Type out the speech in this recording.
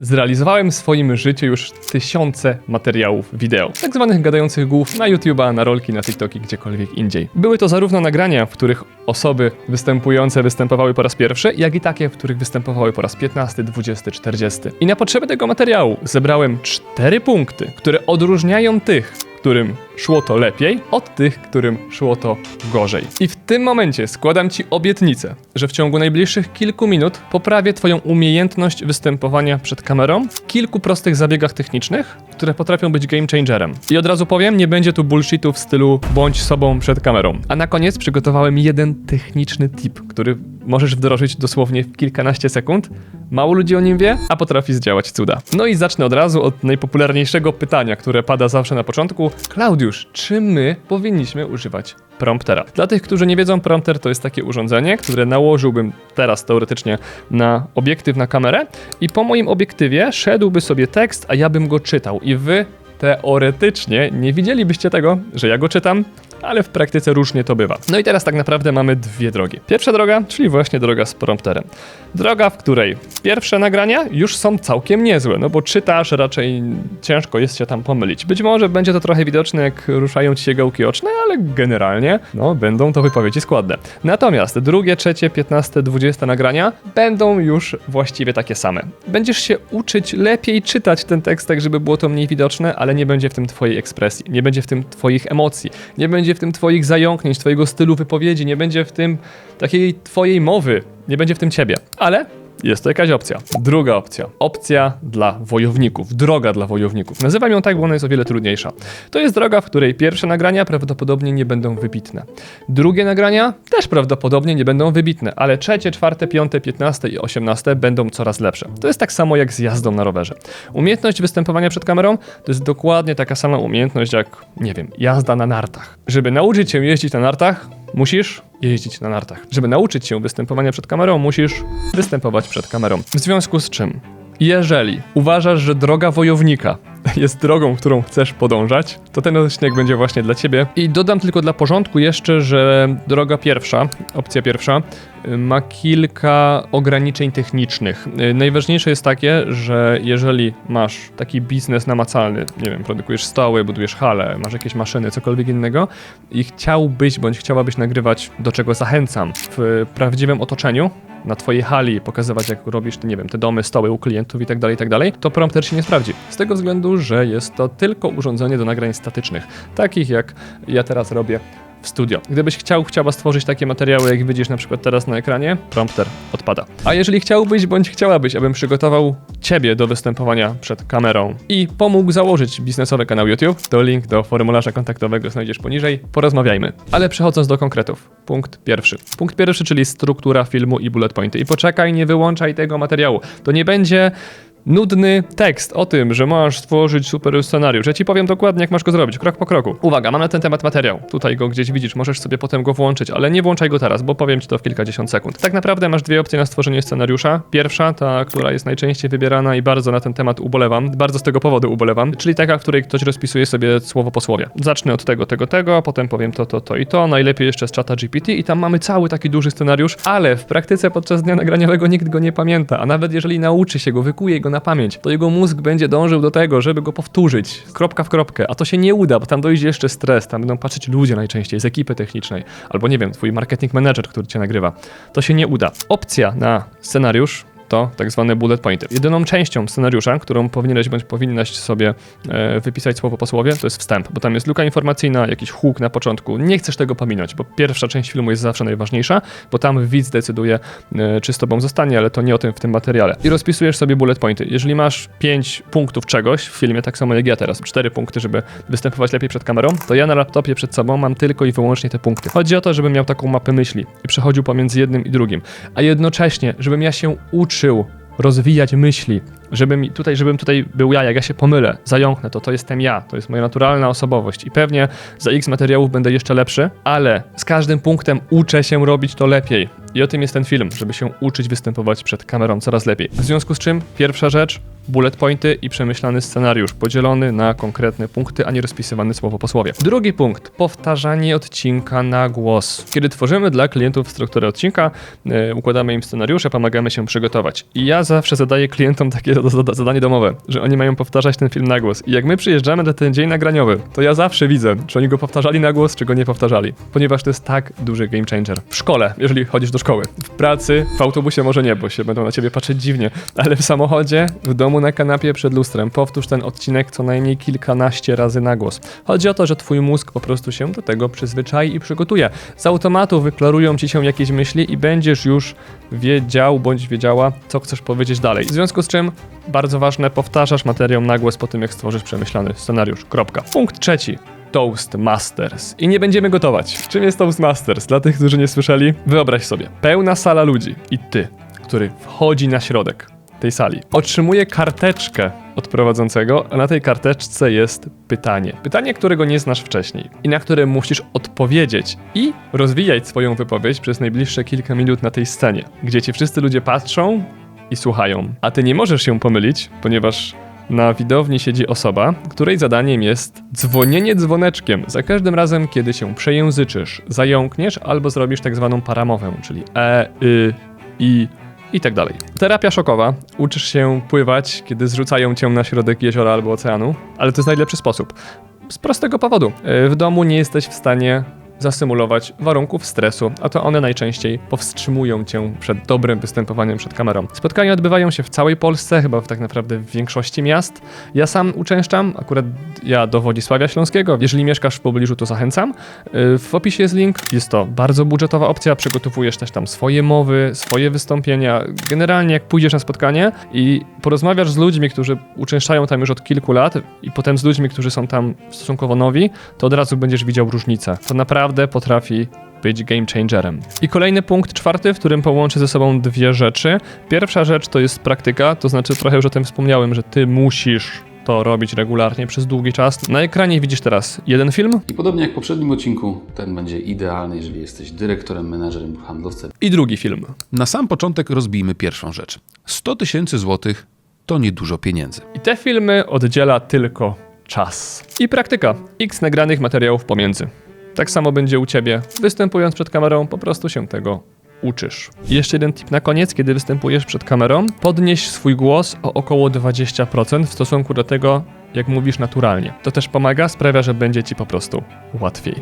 Zrealizowałem w swoim życiu już tysiące materiałów wideo, tak zwanych gadających głów na YouTube'a, na rolki, na TikToki, gdziekolwiek indziej. Były to zarówno nagrania, w których osoby występujące występowały po raz pierwszy, jak i takie, w których występowały po raz 15, 20, 40. I na potrzeby tego materiału zebrałem cztery punkty, które odróżniają tych, którym szło to lepiej, od tych, którym szło to gorzej. I w tym momencie składam Ci obietnicę, że w ciągu najbliższych kilku minut poprawię Twoją umiejętność występowania przed kamerą w kilku prostych zabiegach technicznych, które potrafią być game changerem. I od razu powiem, nie będzie tu bullshitu w stylu bądź sobą przed kamerą. A na koniec przygotowałem jeden techniczny tip, który możesz wdrożyć dosłownie w kilkanaście sekund. Mało ludzi o nim wie, a potrafi zdziałać cuda. No i zacznę od razu od najpopularniejszego pytania, które pada zawsze na początku. Klaudiusz, czy my powinniśmy używać promptera? Dla tych, którzy nie wiedzą, prompter to jest takie urządzenie, które nałożyłbym teraz teoretycznie na obiektyw na kamerę i po moim obiektywie szedłby sobie tekst, a ja bym go czytał i wy teoretycznie nie widzielibyście tego, że ja go czytam, ale w praktyce różnie to bywa. No i teraz tak naprawdę mamy dwie drogi. Pierwsza droga, czyli właśnie droga z prompterem. Droga, w której pierwsze nagrania już są całkiem niezłe, no bo czytasz, raczej ciężko jest się tam pomylić. Być może będzie to trochę widoczne, jak ruszają ci się gałki oczne, ale generalnie, no, będą to wypowiedzi składne. Natomiast drugie, trzecie, piętnaste, dwudzieste nagrania będą już właściwie takie same. Będziesz się uczyć lepiej czytać ten tekst, tak żeby było to mniej widoczne, ale nie będzie w tym twojej ekspresji, nie będzie w tym twoich emocji, nie będzie w tym twoich zająknięć, twojego stylu wypowiedzi, nie będzie w tym takiej twojej mowy, nie będzie w tym ciebie. Ale jest to jakaś opcja. Druga opcja. Opcja dla wojowników. Droga dla wojowników. Nazywam ją tak, bo ona jest o wiele trudniejsza. To jest droga, w której pierwsze nagrania prawdopodobnie nie będą wybitne. Drugie nagrania też prawdopodobnie nie będą wybitne, ale trzecie, czwarte, piąte, piętnaste i osiemnaste będą coraz lepsze. To jest tak samo jak z jazdą na rowerze. Umiejętność występowania przed kamerą to jest dokładnie taka sama umiejętność jak, nie wiem, jazda na nartach. Żeby nauczyć się jeździć na nartach, musisz jeździć na nartach. Żeby nauczyć się występowania przed kamerą, musisz występować przed kamerą. W związku z czym, jeżeli uważasz, że droga wojownika jest drogą, którą chcesz podążać, to ten odcinek będzie właśnie dla ciebie. I dodam tylko dla porządku jeszcze, że droga pierwsza, opcja pierwsza, y, ma kilka ograniczeń technicznych. Y, Najważniejsze jest takie, że jeżeli masz taki biznes namacalny, nie wiem, produkujesz stoły, budujesz hale, masz jakieś maszyny, cokolwiek innego i chciałbyś bądź chciałabyś nagrywać, do czego zachęcam, w prawdziwym otoczeniu, na twojej hali, pokazywać jak robisz, te, nie wiem, te domy, stoły u klientów i tak dalej, tak dalej, to prompter się nie sprawdzi. Z tego względu, że jest to tylko urządzenie do nagrań statycznych, takich jak ja teraz robię w studio. Gdybyś chciał, chciała stworzyć takie materiały, jak widzisz na przykład teraz na ekranie, prompter odpada. A jeżeli chciałbyś bądź chciałabyś, abym przygotował ciebie do występowania przed kamerą i pomógł założyć biznesowy kanał YouTube, to link do formularza kontaktowego znajdziesz poniżej. Porozmawiajmy. Ale przechodząc do konkretów. Punkt pierwszy. Punkt pierwszy, czyli struktura filmu i bullet pointy. I poczekaj, nie wyłączaj tego materiału. To nie będzie nudny tekst o tym, że masz stworzyć super scenariusz. Ja ci powiem dokładnie, jak masz go zrobić, krok po kroku. Uwaga, mam na ten temat materiał. Tutaj go gdzieś widzisz, możesz sobie potem go włączyć, ale nie włączaj go teraz, bo powiem ci to w kilkadziesiąt sekund. Tak naprawdę masz dwie opcje na stworzenie scenariusza. Pierwsza, ta, która jest najczęściej wybierana i bardzo na ten temat ubolewam, bardzo z tego powodu ubolewam, czyli taka, w której ktoś rozpisuje sobie słowo po słowie. Zacznę od tego, tego, tego, potem powiem to, to, to i to, najlepiej jeszcze z czata GPT i tam mamy cały taki duży scenariusz, ale w praktyce podczas dnia nagraniowego nikt go nie pamięta, a nawet jeżeli nauczy się go, wykuje go na pamięć, to jego mózg będzie dążył do tego, żeby go powtórzyć, kropka w kropkę, a to się nie uda, bo tam dojdzie jeszcze stres, tam będą patrzeć ludzie najczęściej z ekipy technicznej, albo nie wiem, twój marketing manager, który cię nagrywa. To się nie uda. Opcja na scenariusz to tak zwane bullet pointy. Jedyną częścią scenariusza, którą powinieneś bądź powinnaś sobie e, wypisać słowo po słowie, to jest wstęp, bo tam jest luka informacyjna, jakiś huk na początku. Nie chcesz tego pominąć, bo pierwsza część filmu jest zawsze najważniejsza, bo tam widz decyduje, e, czy z tobą zostanie, ale to nie o tym w tym materiale. I rozpisujesz sobie bullet pointy. Jeżeli masz 5 punktów czegoś w filmie, tak samo jak ja teraz, 4 punkty, żeby występować lepiej przed kamerą, to ja na laptopie przed sobą mam tylko i wyłącznie te punkty. Chodzi o to, żebym miał taką mapę myśli i przechodził pomiędzy jednym i drugim, a jednocześnie, żebym ja się uczył rozwijać myśli, żebym tutaj, żebym tutaj był ja, jak ja się pomylę, zająknę, to to jestem ja, to jest moja naturalna osobowość i pewnie za x materiałów będę jeszcze lepszy, ale z każdym punktem uczę się robić to lepiej. I o tym jest ten film, żeby się uczyć występować przed kamerą coraz lepiej. W związku z czym, pierwsza rzecz, bullet pointy i przemyślany scenariusz, podzielony na konkretne punkty, a nie rozpisywany słowo po słowie. Drugi punkt, powtarzanie odcinka na głos. Kiedy tworzymy dla klientów strukturę odcinka, e, układamy im scenariusze, pomagamy się przygotować. I ja zawsze zadaję klientom takie zadanie domowe, że oni mają powtarzać ten film na głos. I jak my przyjeżdżamy na ten dzień nagraniowy, to ja zawsze widzę, czy oni go powtarzali na głos, czy go nie powtarzali. Ponieważ to jest tak duży game changer. W szkole, jeżeli chodzisz do szkoły. W pracy, w autobusie może nie, bo się będą na ciebie patrzeć dziwnie. Ale w samochodzie, w domu na kanapie przed lustrem, powtórz ten odcinek co najmniej kilkanaście razy na głos. Chodzi o to, że twój mózg po prostu się do tego przyzwyczai i przygotuje. Z automatu wyklarują ci się jakieś myśli i będziesz już wiedział bądź wiedziała, co chcesz powiedzieć dalej. W związku z czym bardzo ważne, powtarzasz materiał na głos po tym, jak stworzysz przemyślany scenariusz. Kropka. Punkt trzeci. Toastmasters. I nie będziemy gotować. Czym jest Toastmasters? Dla tych, którzy nie słyszeli, wyobraź sobie, pełna sala ludzi i ty, który wchodzi na środek tej sali, otrzymuje karteczkę od prowadzącego, a na tej karteczce jest pytanie. Pytanie, którego nie znasz wcześniej i na które musisz odpowiedzieć i rozwijać swoją wypowiedź przez najbliższe kilka minut na tej scenie, gdzie ci wszyscy ludzie patrzą i słuchają. A ty nie możesz się pomylić, ponieważ na widowni siedzi osoba, której zadaniem jest dzwonienie dzwoneczkiem za każdym razem, kiedy się przejęzyczysz, zająkniesz albo zrobisz tak zwaną paramowę, czyli e, y, i i tak dalej. Terapia szokowa. Uczysz się pływać, kiedy zrzucają cię na środek jeziora albo oceanu, ale to jest najlepszy sposób. Z prostego powodu. E, W domu nie jesteś w stanie zasymulować warunków stresu, a to one najczęściej powstrzymują cię przed dobrym występowaniem przed kamerą. Spotkania odbywają się w całej Polsce, chyba w tak naprawdę w większości miast. Ja sam uczęszczam, akurat ja do Wodzisławia Śląskiego. Jeżeli mieszkasz w pobliżu, to zachęcam. Yy, W opisie jest link. Jest to bardzo budżetowa opcja. Przygotowujesz też tam swoje mowy, swoje wystąpienia. Generalnie, jak pójdziesz na spotkanie i porozmawiasz z ludźmi, którzy uczęszczają tam już od kilku lat, i potem z ludźmi, którzy są tam stosunkowo nowi, to od razu będziesz widział różnicę. To naprawdę potrafi być game changerem. I kolejny punkt, czwarty, w którym połączę ze sobą dwie rzeczy. Pierwsza rzecz to jest praktyka, to znaczy trochę już o tym wspomniałem, że ty musisz to robić regularnie przez długi czas. Na ekranie widzisz teraz jeden film I podobnie jak w poprzednim odcinku, ten będzie idealny, jeżeli jesteś dyrektorem, menadżerem handlowcem. i drugi film. Na sam początek rozbijmy pierwszą rzecz. 100 tysięcy złotych to niedużo pieniędzy. I te filmy oddziela tylko czas. I praktyka. X nagranych materiałów pomiędzy. Tak samo będzie u ciebie. Występując przed kamerą, po prostu się tego uczysz. Jeszcze jeden tip na koniec, kiedy występujesz przed kamerą, podnieś swój głos o około 20% w stosunku do tego, jak mówisz naturalnie. To też pomaga, sprawia, że będzie ci po prostu łatwiej.